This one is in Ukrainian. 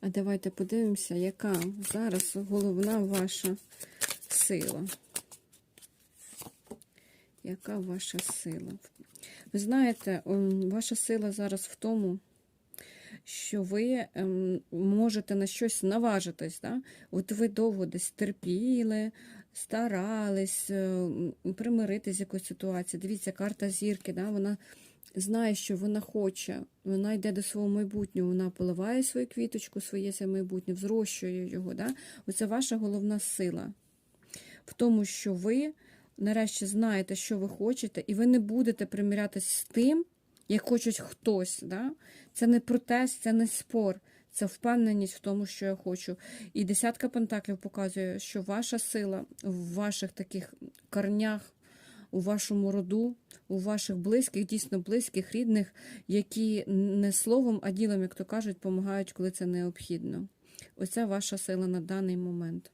А давайте подивимося, яка зараз головна ваша сила. Яка ваша сила? Ви знаєте, ваша сила зараз в тому, що ви ем, можете на щось наважитись. Да? От ви довго десь терпіли, старались е, примиритись з якоюсь ситуацією. Дивіться, карта зірки, да? вона знає, що вона хоче, вона йде до свого майбутнього, вона поливає свою квіточку, своє це майбутнє, взрощує його. Да? Оце ваша головна сила. В тому, що ви нарешті знаєте, що ви хочете, і ви не будете примірятись з тим, як хочуть хтось. Да? Це не протест, це не спор, це впевненість в тому, що я хочу. І десятка пентаклів показує, що ваша сила в ваших таких корнях, у вашому роду, у ваших близьких, дійсно близьких, рідних, які не словом, а ділом, як то кажуть, допомагають, коли це необхідно. Оця ваша сила на даний момент.